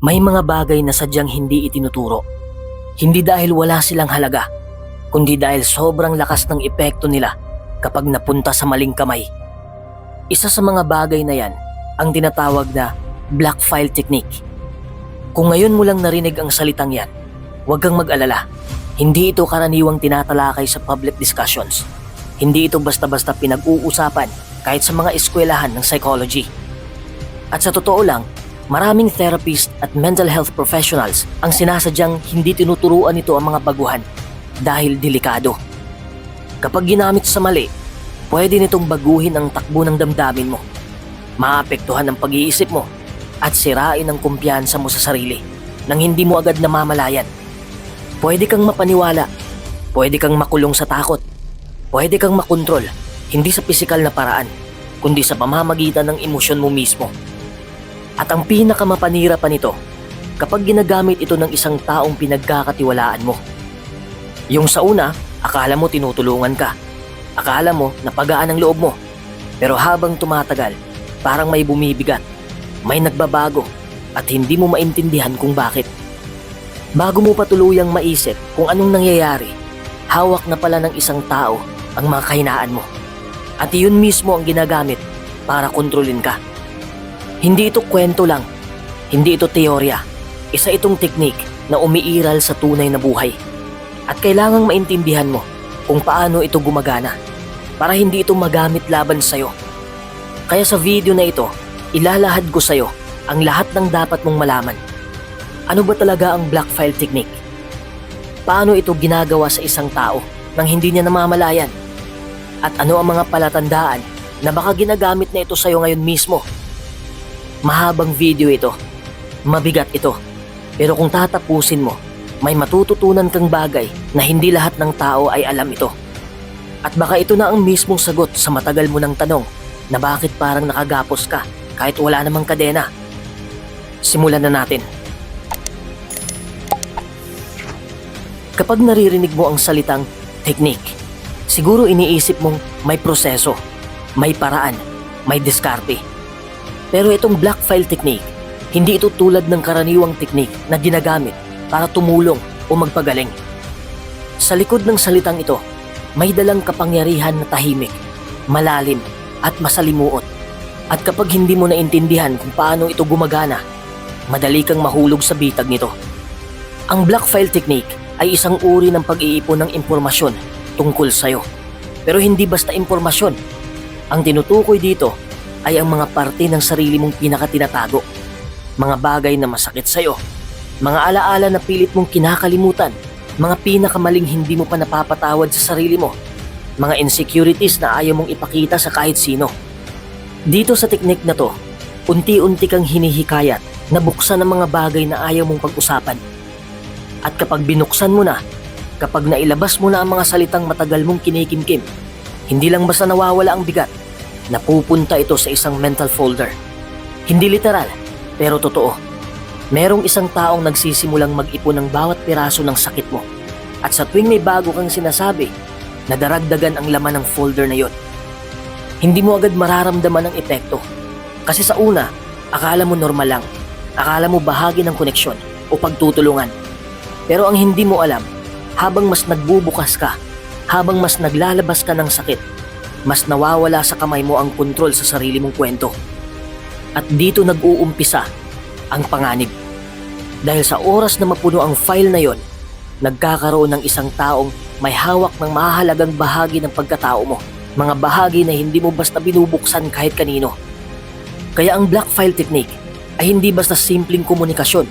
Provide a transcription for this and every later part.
May mga bagay na sadyang hindi itinuturo. Hindi dahil wala silang halaga, kundi dahil sobrang lakas ng epekto nila kapag napunta sa maling kamay. Isa sa mga bagay na yan ang tinatawag na black file technique. Kung ngayon mo lang narinig ang salitang yan, huwag kang mag-alala. Hindi ito karaniwang tinatalakay sa public discussions. Hindi ito basta-basta pinag-uusapan kahit sa mga eskwelahan ng psychology. At sa totoo lang, maraming therapist at mental health professionals ang sinasadyang hindi tinuturuan nito ang mga baguhan dahil delikado. Kapag ginamit sa mali, pwede nitong baguhin ang takbo ng damdamin mo. Maapektuhan ang pag-iisip mo at sirain ang kumpiyansa mo sa sarili nang hindi mo agad namamalayan. Pwede kang mapaniwala, pwede kang makulong sa takot, pwede kang makontrol, hindi sa pisikal na paraan, kundi sa pamamagitan ng emosyon mo mismo. At ang pinakamapanira pa nito, kapag ginagamit ito ng isang taong pinagkakatiwalaan mo. Yung sa una, akala mo tinutulungan ka. Akala mo napagaan ang loob mo. Pero habang tumatagal, parang may bumibigat, may nagbabago, at hindi mo maintindihan kung bakit. Bago mo pa tuluyang maisip kung anong nangyayari, hawak na pala ng isang tao ang mga kahinaan mo. At iyon mismo ang ginagamit para kontrolin ka. Hindi ito kwento lang, hindi ito teorya. Isa itong teknik na umiiral sa tunay na buhay. At kailangang maintindihan mo kung paano ito gumagana para hindi ito magamit laban sa'yo. Kaya sa video na ito, ilalahad ko sa'yo ang lahat ng dapat mong malaman. Ano ba talaga ang black file technique? Paano ito ginagawa sa isang tao nang hindi niya namamalayan? At ano ang mga palatandaan na baka ginagamit na ito sa'yo ngayon mismo? Mahabang video ito. Mabigat ito. Pero kung tatapusin mo, may matututunan kang bagay na hindi lahat ng tao ay alam ito. At baka ito na ang mismong sagot sa matagal mo ng tanong na bakit parang nakagapos ka kahit wala namang kadena. Simulan na natin. Kapag naririnig mo ang salitang technique, siguro iniisip mong may proseso, may paraan, may diskarte. Pero itong black file technique, hindi ito tulad ng karaniwang technique na ginagamit para tumulong o magpagaling. Sa likod ng salitang ito, may dalang kapangyarihan na tahimik, malalim at masalimuot. At kapag hindi mo naintindihan kung paano ito gumagana, madali kang mahulog sa bitag nito. Ang black file technique ay isang uri ng pag-iipon ng impormasyon tungkol sa'yo. Pero hindi basta impormasyon. Ang tinutukoy dito ay ang mga parte ng sarili mong pinakatinatago. Mga bagay na masakit sa'yo. Mga alaala na pilit mong kinakalimutan. Mga pinakamaling hindi mo pa napapatawad sa sarili mo. Mga insecurities na ayaw mong ipakita sa kahit sino. Dito sa teknik na to, unti-unti kang hinihikayat na buksan ang mga bagay na ayaw mong pag-usapan. At kapag binuksan mo na, kapag nailabas mo na ang mga salitang matagal mong kinikimkim, hindi lang basta nawawala ang bigat, napupunta ito sa isang mental folder. Hindi literal, pero totoo. Merong isang taong nagsisimulang mag-ipon ng bawat piraso ng sakit mo. At sa tuwing may bago kang sinasabi, nadaragdagan ang laman ng folder na yon. Hindi mo agad mararamdaman ang epekto. Kasi sa una, akala mo normal lang. Akala mo bahagi ng koneksyon o pagtutulungan. Pero ang hindi mo alam, habang mas nagbubukas ka, habang mas naglalabas ka ng sakit, mas nawawala sa kamay mo ang kontrol sa sarili mong kwento. At dito nag-uumpisa ang panganib. Dahil sa oras na mapuno ang file na yon, nagkakaroon ng isang taong may hawak ng mahalagang bahagi ng pagkatao mo. Mga bahagi na hindi mo basta binubuksan kahit kanino. Kaya ang black file technique ay hindi basta simpleng komunikasyon.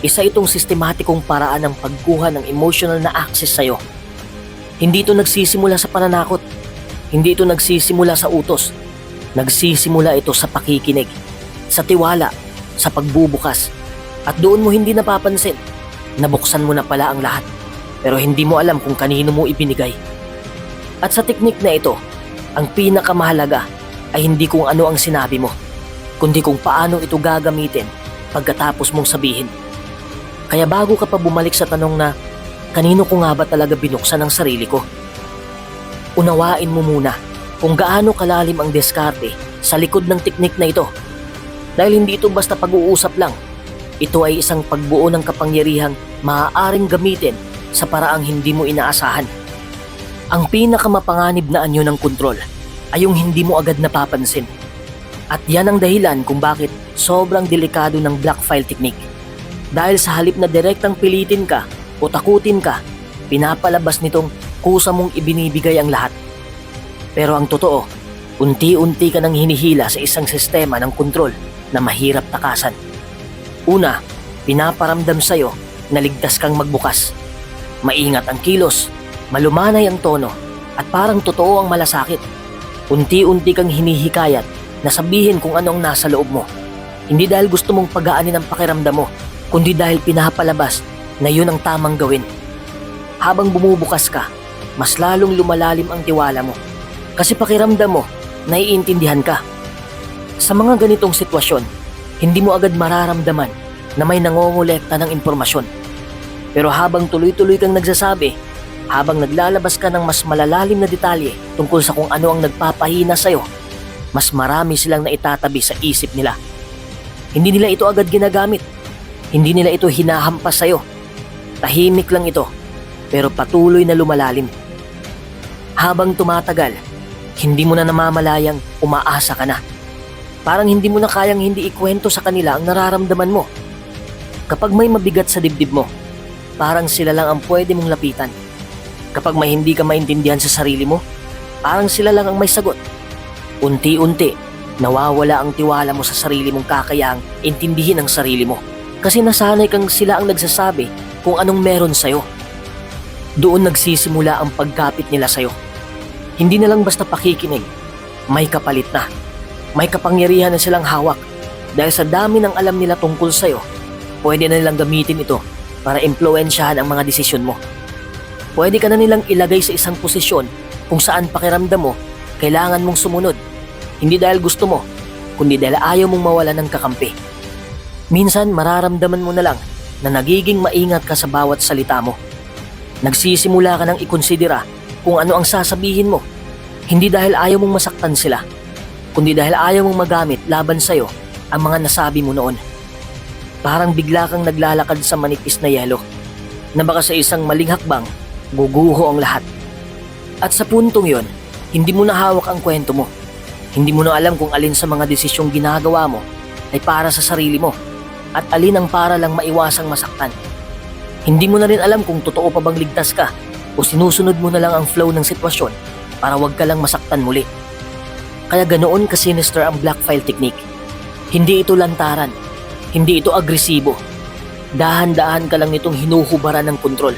Isa itong sistematikong paraan ng pagkuha ng emotional na access sa'yo. Hindi ito nagsisimula sa pananakot. Hindi ito nagsisimula sa utos. Nagsisimula ito sa pakikinig, sa tiwala, sa pagbubukas. At doon mo hindi napapansin, nabuksan mo na pala ang lahat. Pero hindi mo alam kung kanino mo ibinigay. At sa teknik na ito, ang pinakamahalaga ay hindi kung ano ang sinabi mo, kundi kung paano ito gagamitin pagkatapos mong sabihin. Kaya bago ka pa bumalik sa tanong na, kanino ko nga ba talaga binuksan ang sarili ko? Unawain mo muna kung gaano kalalim ang diskarte sa likod ng teknik na ito. Dahil hindi ito basta pag-uusap lang, Ito ay isang pagbuo ng kapangyarihang maaaring gamitin sa paraang hindi mo inaasahan. Ang pinakamapanganib na anyo ng kontrol ay yung hindi mo agad napapansin. At yan ang dahilan kung bakit sobrang delikado ng black file technique. Dahil sa halip na direktang pilitin ka o takutin ka, pinapalabas nitong kusa mong ibinibigay ang lahat. Pero ang totoo, unti-unti ka nang hinihila sa isang sistema ng kontrol na mahirap takasan. Una, pinaparamdam sa'yo na ligtas kang magbukas. Maingat ang kilos, malumanay ang tono, at parang totoo ang malasakit. Unti-unti kang hinihikayat na sabihin kung ano ang nasa loob mo. Hindi dahil gusto mong pagaanin ang pakiramdam mo, kundi dahil pinapalabas na yun ang tamang gawin. Habang bumubukas ka, mas lalong lumalalim ang tiwala mo. Kasi pakiramdam mo, naiintindihan ka. Sa mga ganitong sitwasyon, hindi mo agad mararamdaman na may nangongolekta ng impormasyon. Pero habang tuloy-tuloy kang nagsasabi, habang naglalabas ka ng mas malalalim na detalye tungkol sa kung ano ang nagpapahina sa'yo, mas marami silang naitatabi sa isip nila. Hindi nila ito agad ginagamit. Hindi nila ito hinahampas sa'yo. Tahimik lang ito, pero patuloy na lumalalim. Habang tumatagal, hindi mo na namamalayang umaasa ka na. Parang hindi mo na kayang hindi ikwento sa kanila ang nararamdaman mo. Kapag may mabigat sa dibdib mo, parang sila lang ang pwede mong lapitan. Kapag may hindi ka maintindihan sa sarili mo, parang sila lang ang may sagot. Unti-unti, nawawala ang tiwala mo sa sarili mong kakayang intindihin ang sarili mo. Kasi nasanay kang sila ang nagsasabi kung anong meron sa'yo. Doon nagsisimula ang pagkapit nila sa'yo. Hindi na lang basta pakikinig, may kapalit na. May kapangyarihan na silang hawak dahil sa dami ng alam nila tungkol sa'yo, pwede na nilang gamitin ito para impluensyahan ang mga desisyon mo. Pwede ka na nilang ilagay sa isang posisyon kung saan pakiramdam mo kailangan mong sumunod. Hindi dahil gusto mo, kundi dahil ayaw mong mawala ng kakampi. Minsan mararamdaman mo na lang na nagiging maingat ka sa bawat salita mo. Nagsisimula ka nang ikonsidera kung ano ang sasabihin mo. Hindi dahil ayaw mong masaktan sila, kundi dahil ayaw mong magamit laban sa'yo ang mga nasabi mo noon. Parang bigla kang naglalakad sa manipis na yelo na baka sa isang maling hakbang, guguho ang lahat. At sa puntong yon, hindi mo na hawak ang kwento mo. Hindi mo na alam kung alin sa mga desisyong ginagawa mo ay para sa sarili mo at alin ang para lang maiwasang masaktan. Hindi mo na rin alam kung totoo pa bang ligtas ka o sinusunod mo na lang ang flow ng sitwasyon para wag ka lang masaktan muli. Kaya ganoon ka sinister ang black file technique. Hindi ito lantaran, hindi ito agresibo. Dahan-dahan ka lang nitong hinuhubaran ng kontrol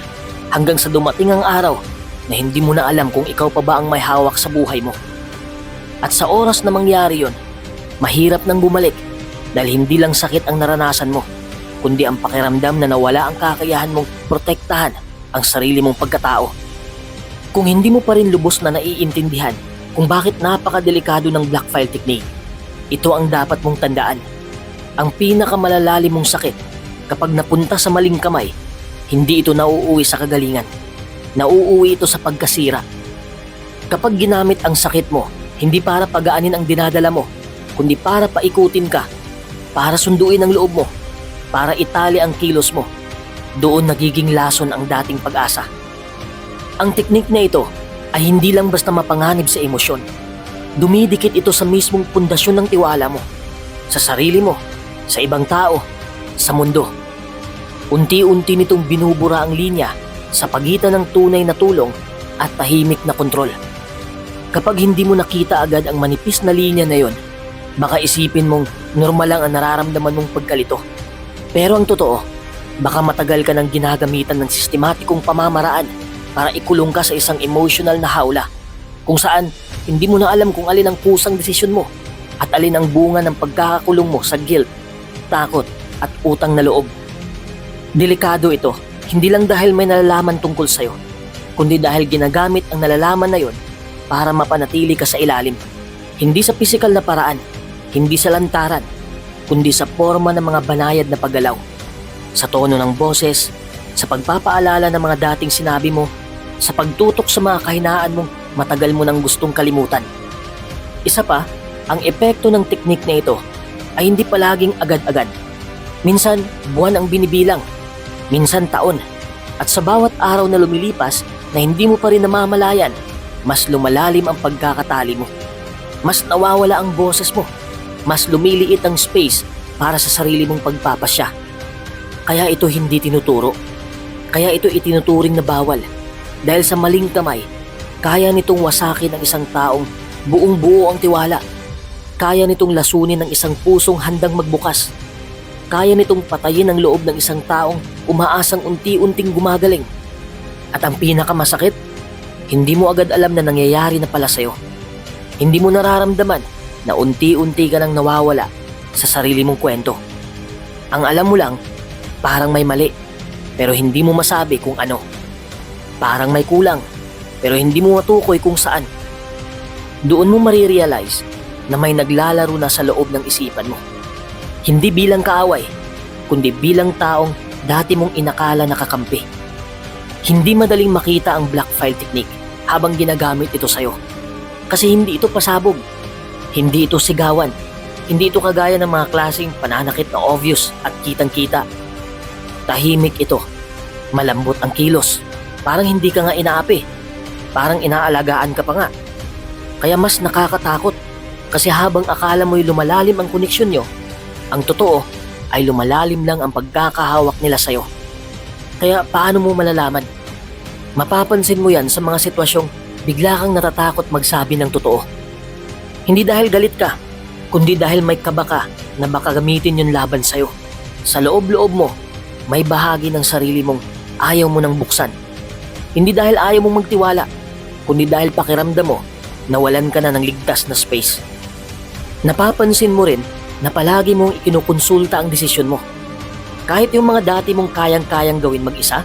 hanggang sa dumating ang araw na hindi mo na alam kung ikaw pa ba ang may hawak sa buhay mo. At sa oras na mangyari yon, mahirap nang bumalik dahil hindi lang sakit ang naranasan mo, kundi ang pakiramdam na nawala ang kakayahan mong protektahan ang sarili mong pagkatao. Kung hindi mo pa rin lubos na naiintindihan kung bakit napakadelikado ng black file technique, ito ang dapat mong tandaan. Ang pinakamalalalim mong sakit kapag napunta sa maling kamay, hindi ito nauuwi sa kagalingan. Nauuwi ito sa pagkasira. Kapag ginamit ang sakit mo, hindi para pagaanin ang dinadala mo, kundi para paikutin ka, para sunduin ang loob mo, para itali ang kilos mo. Doon nagiging lason ang dating pag-asa. Ang teknik na ito ay hindi lang basta mapanganib sa emosyon. Dumidikit ito sa mismong pundasyon ng tiwala mo, sa sarili mo, sa ibang tao, sa mundo. Unti-unti nitong binubura ang linya sa pagitan ng tunay na tulong at tahimik na kontrol. Kapag hindi mo nakita agad ang manipis na linya na yon, baka isipin mong normal lang ang nararamdaman mong pagkalito. Pero ang totoo, baka matagal ka nang ginagamitan ng sistematikong pamamaraan para ikulong ka sa isang emotional na hawla kung saan hindi mo na alam kung alin ang kusang desisyon mo at alin ang bunga ng pagkakakulong mo sa guilt, takot at utang na loob. Delikado ito, hindi lang dahil may nalalaman tungkol sa'yo, kundi dahil ginagamit ang nalalaman na yon para mapanatili ka sa ilalim. Hindi sa pisikal na paraan, hindi sa lantaran, kundi sa forma ng mga banayad na paggalaw. Sa tono ng boses, sa pagpapaalala ng mga dating sinabi mo, sa pagtutok sa mga kahinaan mong matagal mo nang gustong kalimutan. Isa pa, ang epekto ng teknik na ito ay hindi palaging agad-agad. Minsan, buwan ang binibilang. Minsan, taon. At sa bawat araw na lumilipas na hindi mo pa rin namamalayan, mas lumalalim ang pagkakatali mo. Mas nawawala ang boses mo. Mas lumiliit ang space para sa sarili mong pagpapasya. Kaya ito hindi tinuturo. Kaya ito itinuturing na bawal. Dahil sa maling kamay, kaya nitong wasakin ang isang taong buong buo ang tiwala. Kaya nitong lasunin ng isang pusong handang magbukas. Kaya nitong patayin ang loob ng isang taong umaasang unti-unting gumagaling. At ang pinakamasakit, hindi mo agad alam na nangyayari na pala sa'yo. Hindi mo nararamdaman na unti-unti ka nang nawawala sa sarili mong kwento. Ang alam mo lang, parang may mali, pero hindi mo masabi kung ano. Parang may kulang, pero hindi mo matukoy kung saan. Doon mo marirealize na may naglalaro na sa loob ng isipan mo. Hindi bilang kaaway, kundi bilang taong dati mong inakala nakakampi. Hindi madaling makita ang black file technique habang ginagamit ito sa'yo. Kasi hindi ito pasabog. Hindi ito sigawan. Hindi ito kagaya ng mga klaseng pananakit na obvious at kitang-kita. Tahimik ito. Malambot ang kilos. Parang hindi ka nga inaapi. Parang inaalagaan ka pa nga. Kaya mas nakakatakot kasi habang akala mo'y lumalalim ang koneksyon nyo, ang totoo ay lumalalim lang ang pagkakahawak nila sa'yo. Kaya paano mo malalaman? Mapapansin mo yan sa mga sitwasyong bigla kang natatakot magsabi ng totoo. Hindi dahil galit ka, kundi dahil may kaba ka na baka gamitin yung laban sa'yo. Sa loob-loob mo, may bahagi ng sarili mong ayaw mo nang buksan. Hindi dahil ayaw mong magtiwala, kundi dahil pakiramdam mo nawalan ka na ng ligtas na space. Napapansin mo rin na palagi mong ikinukonsulta ang desisyon mo. Kahit yung mga dati mong kayang-kayang gawin mag-isa,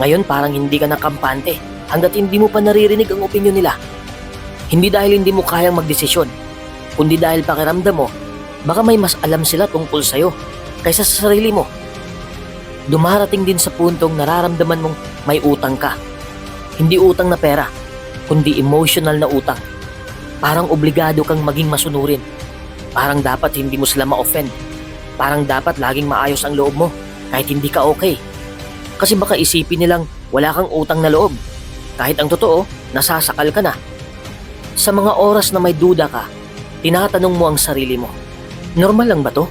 ngayon parang hindi ka nakampante hanggat hindi mo pa naririnig ang opinyon nila. Hindi dahil hindi mo kayang magdesisyon, kundi dahil pakiramdam mo, baka may mas alam sila tungkol sa'yo kaysa sa sarili mo. Dumarating din sa puntong nararamdaman mong may utang ka. Hindi utang na pera, kundi emotional na utang. Parang obligado kang maging masunurin. Parang dapat hindi mo sila ma-offend. Parang dapat laging maayos ang loob mo kahit hindi ka okay. Kasi baka isipin nilang wala kang utang na loob. Kahit ang totoo, nasasakal ka na. Sa mga oras na may duda ka, tinatanong mo ang sarili mo, normal lang ba to?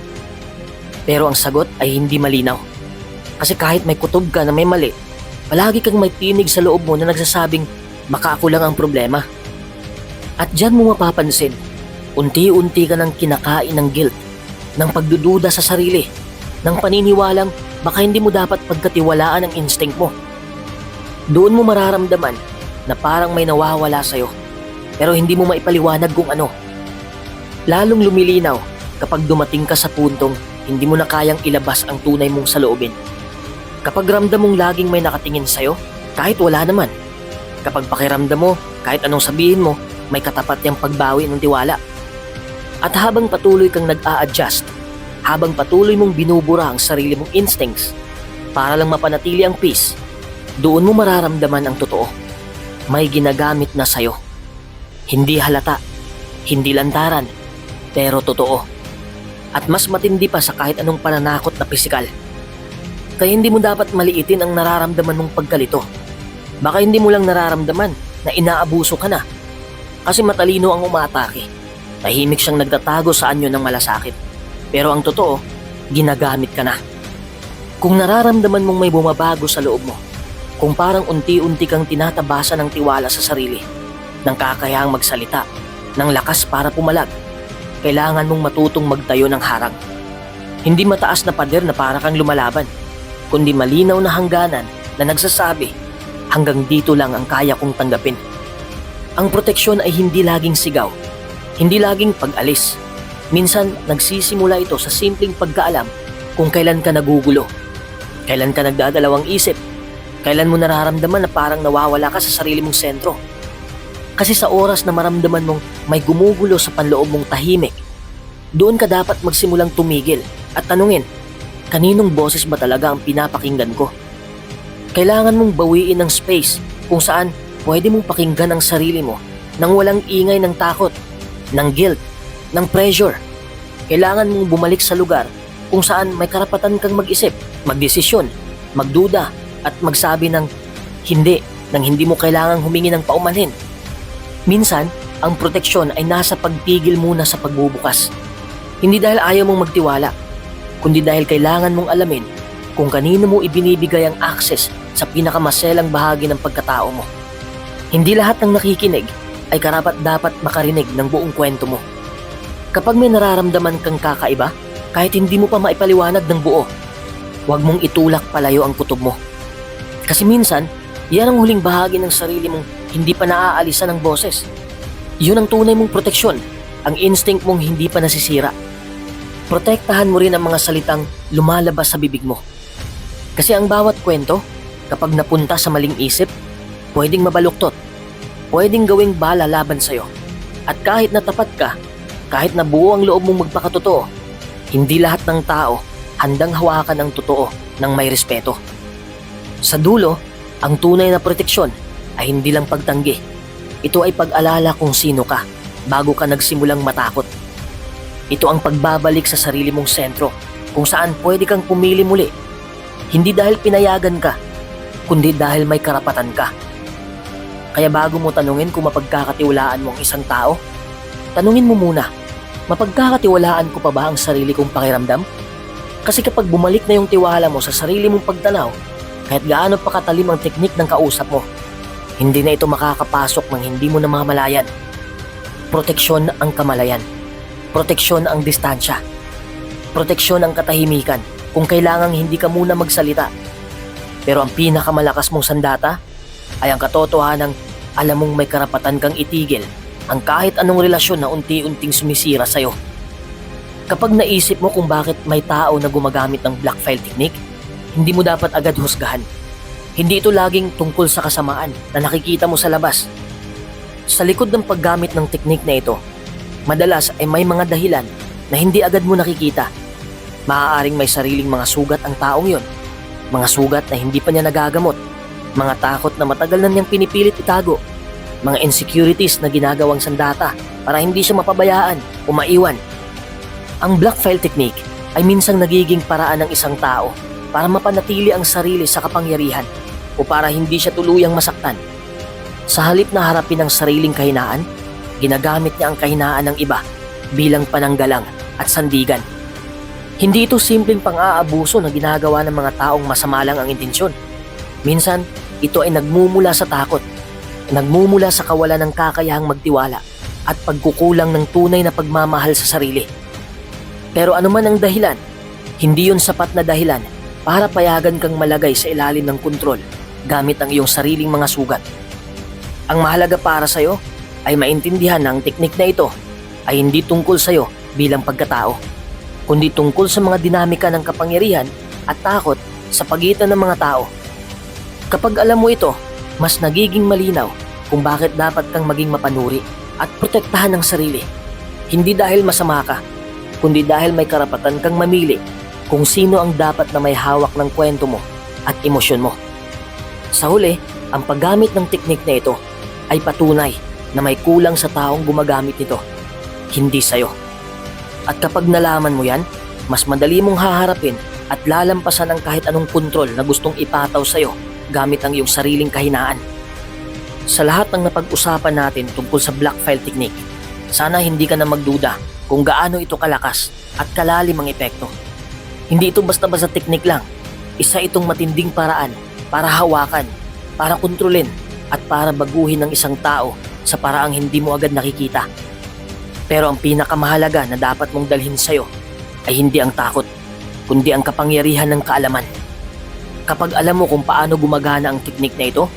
Pero ang sagot ay hindi malinaw. Kasi kahit may kutob ka na may mali, palagi kang may tinig sa loob mo na nagsasabing baka ako lang ang problema. At dyan mo mapapansin, unti-unti ka nang kinakain ng guilt, ng pagdududa sa sarili, ng paniniwalang baka hindi mo dapat pagkatiwalaan ang instinct mo. Doon mo mararamdaman na parang may nawawala sa'yo, pero hindi mo maipaliwanag kung ano. Lalong lumilinaw kapag dumating ka sa puntong hindi mo na kayang ilabas ang tunay mong saloobin. Kapag ramdam mong laging may nakatingin sa'yo, kahit wala naman. Kapag pakiramdam mo, kahit anong sabihin mo, may katapat niyang pagbawi ng tiwala. At habang patuloy kang nag-a-adjust, habang patuloy mong binubura ang sarili mong instincts para lang mapanatili ang peace, doon mo mararamdaman ang totoo. May ginagamit na sa'yo. Hindi halata, hindi lantaran, pero totoo. At mas matindi pa sa kahit anong pananakot na pisikal. Kaya hindi mo dapat maliitin ang nararamdaman mong pagkalito. Baka hindi mo lang nararamdaman na inaabuso ka na. Kasi matalino ang umaatake. Tahimik siyang nagtatago sa anyo ng malasakit. Pero ang totoo, ginagamit ka na. Kung nararamdaman mong may bumabago sa loob mo, kung parang unti-unti kang tinatabasa ng tiwala sa sarili, ng kakayahang magsalita, ng lakas para pumalag, kailangan mong matutong magtayo ng harang. Hindi mataas na pader na para kang lumalaban, kundi malinaw na hangganan na nagsasabi, hanggang dito lang ang kaya kong tanggapin. Ang proteksyon ay hindi laging sigaw, hindi laging pag-alis. Minsan, nagsisimula ito sa simpleng pagkaalam kung kailan ka nagugulo, kailan ka nagdadalawang isip, kailan mo nararamdaman na parang nawawala ka sa sarili mong sentro. Kasi sa oras na maramdaman mong may gumugulo sa panloob mong tahimik, doon ka dapat magsimulang tumigil at tanungin, kaninong boses ba talaga ang pinapakinggan ko? Kailangan mong bawiin ng space kung saan pwede mong pakinggan ang sarili mo nang walang ingay ng takot, ng guilt, ng pressure. Kailangan mong bumalik sa lugar kung saan may karapatan kang mag-isip, magdesisyon, magduda, at magsabi ng hindi nang hindi mo kailangang humingi ng paumanhin. Minsan, ang proteksyon ay nasa pagpigil muna sa pagbubukas. Hindi dahil ayaw mong magtiwala, kundi dahil kailangan mong alamin kung kanino mo ibinibigay ang access sa pinakamaselang bahagi ng pagkatao mo. Hindi lahat ng nakikinig ay karapat dapat makarinig ng buong kwento mo. Kapag may nararamdaman kang kakaiba, kahit hindi mo pa maipaliwanag ng buo, huwag mong itulak palayo ang kutob mo. Kasi minsan, yan ang huling bahagi ng sarili mong hindi pa naaalisan ng boses. Yun ang tunay mong proteksyon, ang instinct mong hindi pa nasisira. Protektahan mo rin ang mga salitang lumalabas sa bibig mo. Kasi ang bawat kwento, kapag napunta sa maling isip, pwedeng mabaluktot, pwedeng gawing bala laban sa'yo. At kahit natapat ka, kahit na buo ang loob mong magpakatotoo, hindi lahat ng tao handang hawakan ang totoo ng may respeto. Sa dulo, ang tunay na proteksyon ay hindi lang pagtanggi. Ito ay pag-alala kung sino ka bago ka nagsimulang matakot. Ito ang pagbabalik sa sarili mong sentro kung saan pwede kang pumili muli. Hindi dahil pinayagan ka, kundi dahil may karapatan ka. Kaya bago mo tanungin kung mapagkakatiwalaan mo ang isang tao, tanungin mo muna, mapagkakatiwalaan ko pa ba ang sarili kong pakiramdam? Kasi kapag bumalik na yung tiwala mo sa sarili mong pagtanaw, kahit gaano pa katalim ang teknik ng kausap mo, hindi na ito makakapasok ng hindi mo namamalayan. Proteksyon ang kamalayan. Proteksyon ang distansya. Proteksyon ang katahimikan kung kailangang hindi ka muna magsalita. Pero ang pinakamalakas mong sandata ay ang katotohanang alam mong may karapatan kang itigil ang kahit anong relasyon na unti-unting sumisira sa'yo. Kapag naisip mo kung bakit may tao na gumagamit ng black file technique, hindi mo dapat agad husgahan. Hindi ito laging tungkol sa kasamaan na nakikita mo sa labas. Sa likod ng paggamit ng teknik na ito, madalas ay may mga dahilan na hindi agad mo nakikita. Maaaring may sariling mga sugat ang taong yon, mga sugat na hindi pa niya nagagamot, mga takot na matagal na niyang pinipilit itago, mga insecurities na ginagawang sandata para hindi siya mapabayaan o maiwan. Ang black file technique ay minsang nagiging paraan ng isang tao para mapanatili ang sarili sa kapangyarihan o para hindi siya tuluyang masaktan. Sa halip na harapin ang sariling kahinaan, ginagamit niya ang kahinaan ng iba bilang pananggalang at sandigan. Hindi ito simpleng pang-aabuso na ginagawa ng mga taong masama lang ang intensyon. Minsan, ito ay nagmumula sa takot, nagmumula sa kawalan ng kakayahang magtiwala at pagkukulang ng tunay na pagmamahal sa sarili. Pero anuman ang dahilan, hindi yun sapat na dahilan para payagan kang malagay sa ilalim ng kontrol gamit ang iyong sariling mga sugat. Ang mahalaga para sa'yo ay maintindihan na ang teknik na ito ay hindi tungkol sa'yo bilang pagkatao, kundi tungkol sa mga dinamika ng kapangyarihan at takot sa pagitan ng mga tao. Kapag alam mo ito, mas nagiging malinaw kung bakit dapat kang maging mapanuri at protektahan ng sarili. Hindi dahil masama ka, kundi dahil may karapatan kang mamili kung sino ang dapat na may hawak ng kwento mo at emosyon mo. Sa huli, ang paggamit ng teknik na ito ay patunay na may kulang sa taong gumagamit nito, hindi sa'yo. At kapag nalaman mo yan, mas madali mong haharapin at lalampasan ang kahit anong kontrol na gustong ipataw sa'yo gamit ang iyong sariling kahinaan. Sa lahat ng napag-usapan natin tungkol sa black file technique, sana hindi ka na magduda kung gaano ito kalakas at kalalim ang epekto. Hindi ito basta-basta teknik lang. Isa itong matinding paraan para hawakan, para kontrolin, at para baguhin ng isang tao sa paraang hindi mo agad nakikita. Pero ang pinakamahalaga na dapat mong dalhin sa'yo ay hindi ang takot, kundi ang kapangyarihan ng kaalaman. Kapag alam mo kung paano gumagana ang teknik na ito,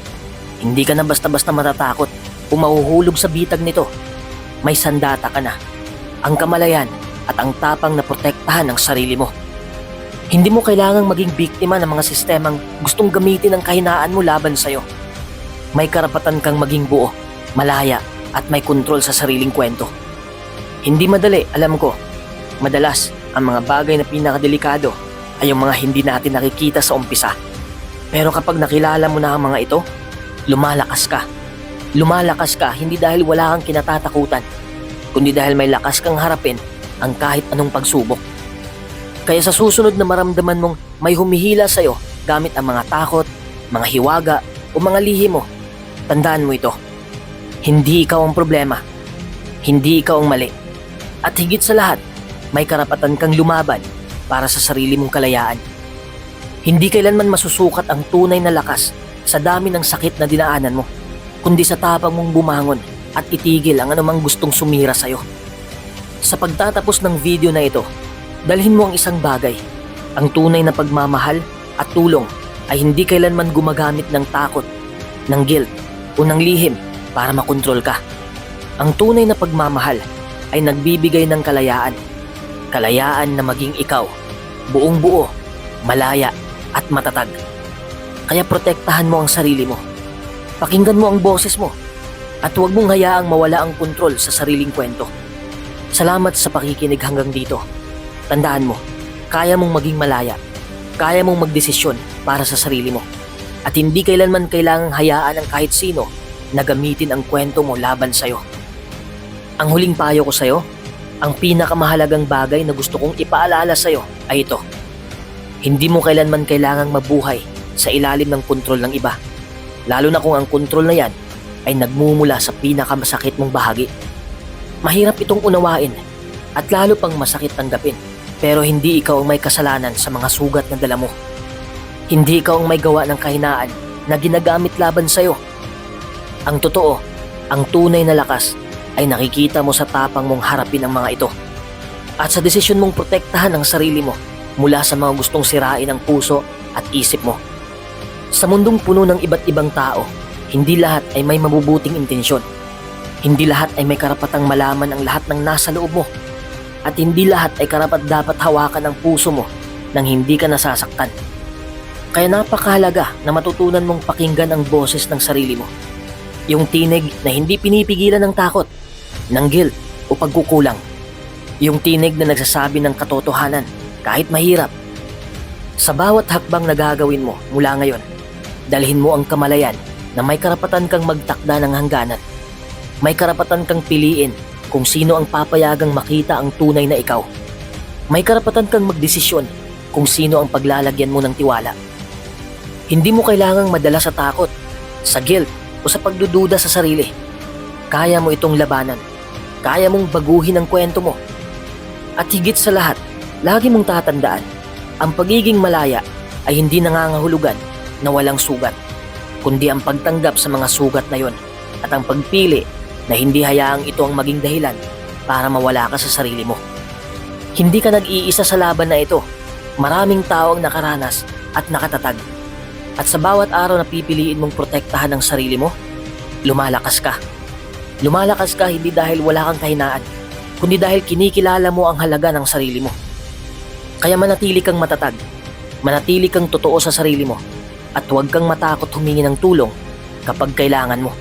hindi ka na basta-basta matatakot o mahuhulog sa bitag nito. May sandata ka na, ang kamalayan at ang tapang na protektahan ng sarili mo. Hindi mo kailangang maging biktima ng mga sistemang gustong gamitin ang kahinaan mo laban sa'yo. May karapatan kang maging buo, malaya at may kontrol sa sariling kwento. Hindi madali, alam ko. Madalas, ang mga bagay na pinakadelikado ay yung mga hindi natin nakikita sa umpisa. Pero kapag nakilala mo na ang mga ito, lumalakas ka. Lumalakas ka hindi dahil wala kang kinatatakutan, kundi dahil may lakas kang harapin ang kahit anong pagsubok. Kaya sa susunod na maramdaman mong may humihila sa'yo gamit ang mga takot, mga hiwaga o mga lihim mo, tandaan mo ito. Hindi ikaw ang problema. Hindi ikaw ang mali. At higit sa lahat, may karapatan kang lumaban para sa sarili mong kalayaan. Hindi kailanman masusukat ang tunay na lakas sa dami ng sakit na dinaanan mo, kundi sa tapang mong bumangon at itigil ang anumang gustong sumira sa'yo. Sa pagtatapos ng video na ito, dalhin mo ang isang bagay. Ang tunay na pagmamahal at tulong ay hindi kailanman gumagamit ng takot, ng guilt o ng lihim para makontrol ka. Ang tunay na pagmamahal ay nagbibigay ng kalayaan. Kalayaan na maging ikaw, buong buo, malaya at matatag. Kaya protektahan mo ang sarili mo. Pakinggan mo ang boses mo at huwag mong hayaang mawala ang kontrol sa sariling kwento. Salamat sa pakikinig hanggang dito. Tandaan mo, kaya mong maging malaya. Kaya mong magdesisyon para sa sarili mo. At hindi kailanman kailangang hayaan ng kahit sino na gamitin ang kwento mo laban sa'yo. Ang huling payo ko sa'yo, ang pinakamahalagang bagay na gusto kong ipaalala sa'yo ay ito. Hindi mo kailanman kailangang mabuhay sa ilalim ng kontrol ng iba. Lalo na kung ang kontrol na yan ay nagmumula sa pinakamasakit mong bahagi. Mahirap itong unawain at lalo pang masakit tanggapin. Pero hindi ikaw ang may kasalanan sa mga sugat na dala mo. Hindi ikaw ang may gawa ng kahinaan na ginagamit laban sa'yo. Ang totoo, ang tunay na lakas ay nakikita mo sa tapang mong harapin ang mga ito. At sa desisyon mong protektahan ang sarili mo mula sa mga gustong sirain ang puso at isip mo. Sa mundong puno ng iba't ibang tao, hindi lahat ay may mabubuting intensyon. Hindi lahat ay may karapatang malaman ang lahat ng nasa loob mo. At hindi lahat ay karapat dapat hawakan ang puso mo nang hindi ka nasasaktan. Kaya napakahalaga na matutunan mong pakinggan ang boses ng sarili mo. Yung tinig na hindi pinipigilan ng takot, ng guilt o pagkukulang. Yung tinig na nagsasabi ng katotohanan kahit mahirap. Sa bawat hakbang na gagawin mo mula ngayon, dalhin mo ang kamalayan na may karapatan kang magtakda ng hangganan. May karapatan kang piliin kung sino ang papayagang makita ang tunay na ikaw. May karapatan kang magdesisyon kung sino ang paglalagyan mo ng tiwala. Hindi mo kailangang madala sa takot, sa guilt o sa pagdududa sa sarili. Kaya mo itong labanan. Kaya mong baguhin ang kwento mo. At higit sa lahat, lagi mong tatandaan, ang pagiging malaya ay hindi nangangahulugan na walang sugat, kundi ang pagtanggap sa mga sugat na yon at ang pagpili na hindi hayaang ito ang maging dahilan para mawala ka sa sarili mo. Hindi ka nag-iisa sa laban na ito. Maraming tao ang nakaranas at nakatatag. At sa bawat araw na pipiliin mong protektahan ang sarili mo, lumalakas ka. Lumalakas ka hindi dahil wala kang kahinaan, kundi dahil kinikilala mo ang halaga ng sarili mo. Kaya manatili kang matatag, manatili kang totoo sa sarili mo, at huwag kang matakot humingi ng tulong kapag kailangan mo.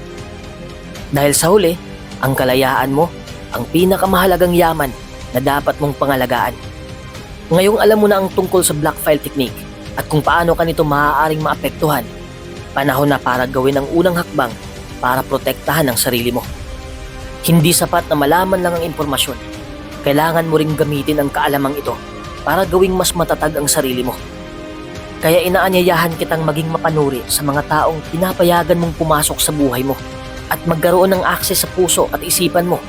Dahil sa huli, ang kalayaan mo ang pinakamahalagang yaman na dapat mong pangalagaan. Ngayong alam mo na ang tungkol sa black file technique at kung paano ka nito maaaring maapektuhan, panahon na para gawin ang unang hakbang para protektahan ang sarili mo. Hindi sapat na malaman lang ang impormasyon. Kailangan mo ring gamitin ang kaalamang ito para gawing mas matatag ang sarili mo. Kaya inaanyayahan kitang maging mapanuri sa mga taong pinapayagan mong pumasok sa buhay mo at magkaroon ng akses sa puso at isipan mo.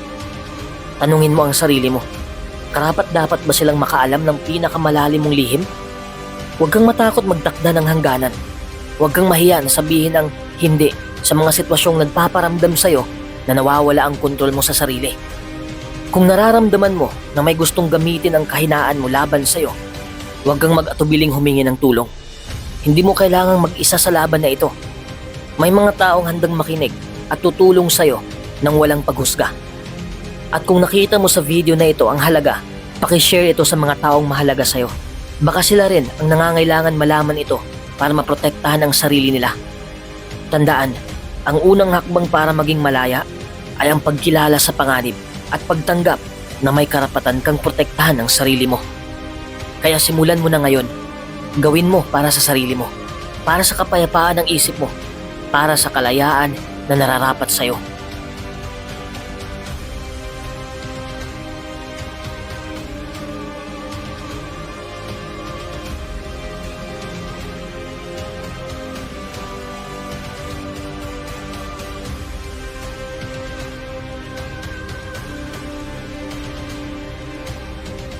Tanungin mo ang sarili mo, karapat dapat ba silang makaalam ng pinakamalalim mong lihim? Huwag kang matakot magtakda ng hangganan. Huwag kang mahiya na sabihin ang hindi sa mga sitwasyong nagpaparamdam sa'yo na nawawala ang kontrol mo sa sarili. Kung nararamdaman mo na may gustong gamitin ang kahinaan mo laban sa'yo, huwag kang mag-atubiling humingi ng tulong. Hindi mo kailangang mag-isa sa laban na ito. May mga taong handang makinig at tutulong sa'yo nang walang paghusga. At kung nakita mo sa video na ito ang halaga, pakishare ito sa mga taong mahalaga sa'yo. Baka sila rin ang nangangailangan malaman ito para maprotektahan ang sarili nila. Tandaan, ang unang hakbang para maging malaya ay ang pagkilala sa panganib at pagtanggap na may karapatan kang protektahan ang sarili mo. Kaya simulan mo na ngayon. Gawin mo para sa sarili mo. Para sa kapayapaan ng isip mo. Para sa kalayaan na nararapat sa'yo.